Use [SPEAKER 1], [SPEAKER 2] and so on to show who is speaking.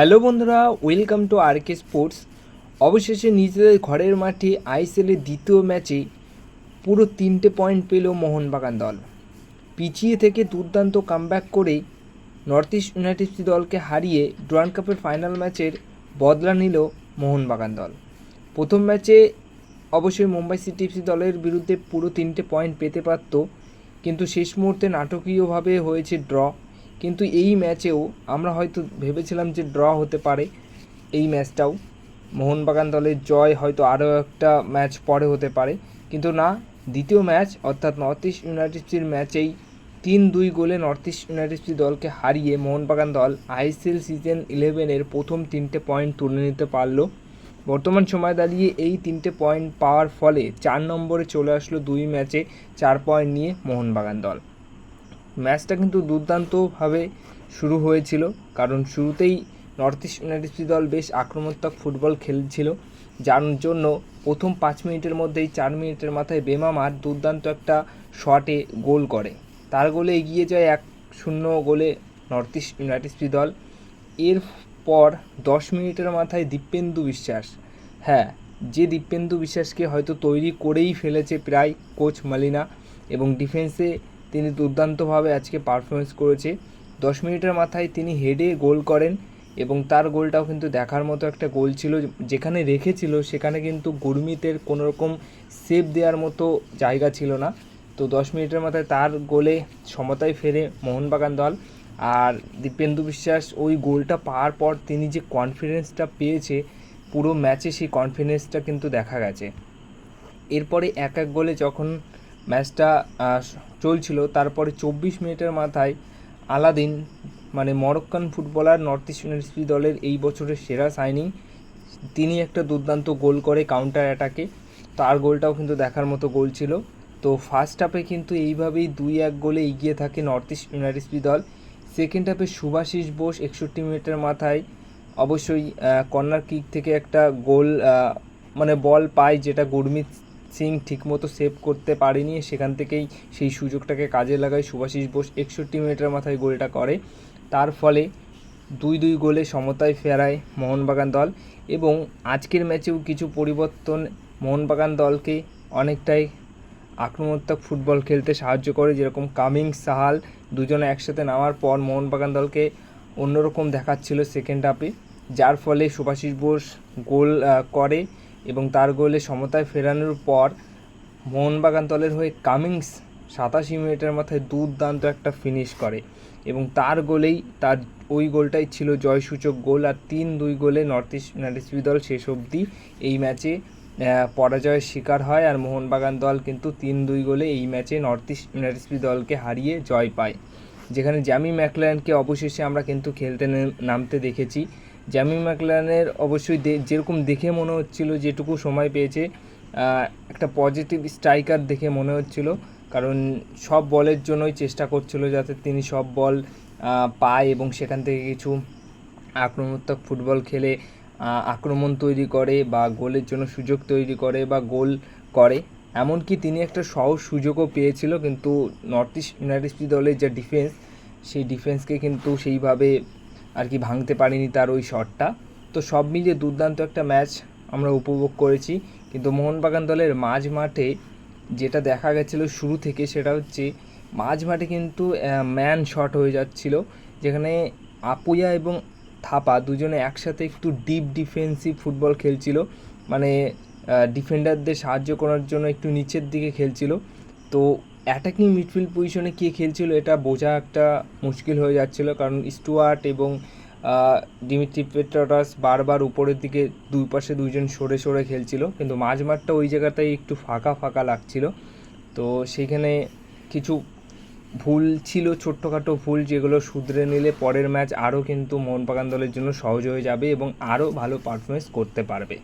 [SPEAKER 1] Hello বন্ধুরা, welcome to R K sports. অবশেষে নিজেদের ঘরের মাঠে আইএসএলের দ্বিতীয় ম্যাচে পুরো তিনটে পয়েন্ট পেল মোহনবাগান দল। পিছিয়ে থেকে দুর্দান্ত কামব্যাক করে নর্থ ইস্ট ইউনাইটেড দলকে হারিয়ে ডুরান কাপের ফাইনাল ম্যাচের বদলা নিল মোহনবাগান দল। প্রথম ম্যাচে অবশ্যই মুম্বাই সিটি এফসি দলের বিরুদ্ধে পুরো তিনটে পয়েন্ট পেতে পারত, কিন্তু শেষ মুহূর্তে নাটকীয়ভাবে হয়েছে ড্র। কিন্তু এই ম্যাচেও আমরা হয়তো ভেবেছিলাম যে ড্র হতে পারে এই ম্যাচটাও। মোহনবাগান দলের জয় হয়তো আরও একটা ম্যাচ পরে হতে পারে। কিন্তু না, দ্বিতীয় ম্যাচ অর্থাৎ নর্থ ইস্ট ইউনাইটেডসির ম্যাচেই তিন দুই গোলে নর্থ ইস্ট ইউনাইটেডসি দলকে হারিয়ে মোহনবাগান দল আইএসএল সিজন ইলেভেনের প্রথম তিনটে পয়েন্ট তুলে নিতে পারল। বর্তমান সময় দাঁড়িয়ে এই তিনটে পয়েন্ট পাওয়ার ফলে চার নম্বরে চলে আসলো দুই ম্যাচে চার পয়েন্ট নিয়ে মোহনবাগান দল। ম্যাচটা কিন্তু দুর্দান্তভাবে শুরু হয়েছিল। কারণ শুরুতেই নর্থ ইস্ট ইউনাইটেড দল বেশ আক্রমণাত্মক ফুটবল খেলছিল, যার জন্য প্রথম পাঁচ মিনিটের মধ্যেই চার মিনিটের মাথায় বেমামার দুর্দান্ত একটা শটে গোল করে। তার গোলে এগিয়ে যায় এক শূন্য গোলে নর্থ ইস্ট ইউনাইটেড দল। এরপর দশ মিনিটের মাথায় দীপেন্দু বিশ্বাস হ্যাঁ যে দীপেন্দু বিশ্বাসকে হয়তো তৈরি করেই ফেলেছে প্রায় কোচ মালিনা এবং ডিফেন্সে তিনি দুর্দান্তভাবে আজকে পারফরমেন্স করেছে। দশ মিনিটের মাথায় তিনি হেডে গোল করেন এবং তার গোলটাও কিন্তু দেখার মতো একটা গোল ছিল, যেখানে রেখেছিল, সেখানে কিন্তু গুরমিতের কোনো রকম সেভ দেওয়ার মতো জায়গা ছিল না। তো দশ মিনিটের মাথায় তার গোলে সমতায় ফেরে মোহনবাগান দল। আর দীপেন্দু বিশ্বাস ওই গোলটা পাওয়ার পর তিনি যে কনফিডেন্সটা পেয়েছে, পুরো ম্যাচে সেই কনফিডেন্সটা কিন্তু দেখা গেছে। এরপরে এক এক গোলে যখন ম্যাচটা চলছিল। তারপরে চব্বিশ মিনিটের মাথায় আলাদিন মানে Moroccan footballer, North East University দলের এই বছরের সেরা সাইনিং, তিনি একটা দুর্দান্ত গোল করে কাউন্টার অ্যাটাকে তার গোলটাও কিন্তু দেখার মতো গোল ছিল। তো ফার্স্ট হাফে কিন্তু এইভাবেই দুই এক গোলে এগিয়ে থাকে নর্থ ইস্ট ইউনাইটেড দল। সেকেন্ড হাফে সুভাশিস বোস একষট্টি মিনিটের মাথায় অবশ্যই কর্নার কিক থেকে একটা গোল মানে বল পায় যেটা গুরমিত সিং ঠিকমতো সেভ করতে পারেনি। সেখান থেকেই সেই সুযোগটাকে কাজে লাগায় সুভাশিস বোস। একষট্টি মিনিটের মাথায় গোলটা করে। তার ফলে দুই দুই গোলে সমতায় ফেরায় মোহনবাগান দল এবং আজকের ম্যাচেও কিছু পরিবর্তন মোহনবাগান দলকে অনেকটাই আক্রমণাত্মক ফুটবল খেলতে সাহায্য করে। যেরকম কামিং সাহাল দুজনে একসাথে নামার পর মোহনবাগান দলকে অন্যরকম দেখাচ্ছিল সেকেন্ড হাফে যার ফলে সুভাশিস বোস গোল করে। এবং তার গোলে সমতায় ফেরানোর পর মোহনবাগান দলের হয়ে কামিংস সাতাশি মিনিটের মাথায় দুর্দান্ত একটা ফিনিশ করে এবং তার গোলেই তার ওই গোলটাই ছিল জয়সূচক গোল আর তিন দুই গোলে নর্থ ইস্ট ইউনাইটেড দল শেষ অবধি এই ম্যাচে পরাজয়ের শিকার হয় আর মোহনবাগান দল কিন্তু তিন দুই গোলে এই ম্যাচে নর্থ ইস্ট ইউনাইটেড দলকে হারিয়ে জয় পায়। যেখানে জ্যামি ম্যাকলায়নকে অবশেষে আমরা কিন্তু খেলতে নামতে দেখেছি। জ্যামি ম্যাকলায়নের অবশ্যই যেরকম দেখে মনে হচ্ছিল যেটুকু সময় পেয়েছে একটা পজিটিভ স্ট্রাইকার দেখে মনে হচ্ছিল, কারণ সব বলের জন্যই চেষ্টা করছিল যাতে তিনি সব বল পায় এবং সেখান থেকে কিছু আক্রমণাত্মক ফুটবল খেলে আক্রমণ তৈরি করে বা গোলের জন্য সুযোগ তৈরি করে বা গোল করে। এমনকি তিনি একটা সহজ সুযোগও পেয়েছিল, কিন্তু নর্থ ইস্ট ইউনাইটেড দলের যে ডিফেন্স সেই ডিফেন্সকে কিন্তু সেইভাবে আর কি ভাঙতে পারিনি তার ওই শটটা। তো সব মিলিয়ে দুর্দান্ত একটা ম্যাচ আমরা উপভোগ করেছি। কিন্তু মোহনবাগান দলের মাঝ মাঠে যেটা দেখা গেছিল শুরু থেকে সেটা হচ্ছে মাঝ মাঠে কিন্তু ম্যান শট হয়ে যাচ্ছিল। যেখানে আপুয়া এবং থাপা দুজনে একসাথে একটু ডিপ ডিফেন্সিভ ফুটবল খেলছিল। মানে ডিফেন্ডারদের সাহায্য করার জন্য একটু নিচের দিকে খেলছিল। তো অ্যাটাকিং মিডফিল্ড পজিশনে কে খেলছিল এটা বোঝা একটা মুশকিল হয়ে যাচ্ছিল, কারণ স্টুয়ার্ট এবং ডিমিট্রি পেট্রাটাস বারবার উপরের দিকে দুই পাশে দুইজন সরে সরে খেলছিল, কিন্তু মাঝ মাঠটা ওই জায়গাটাই একটু ফাঁকা ফাঁকা লাগছিল। তো সেইখানে কিছু ভুল ছিল, ছোট্টখাটো ভুল যেগুলো শুধরে নিলে পরের ম্যাচ আরও কিন্তু মোহনবাগান দলের জন্য সহজ হয়ে যাবে এবং আরও ভালো পারফরমেন্স করতে পারবে।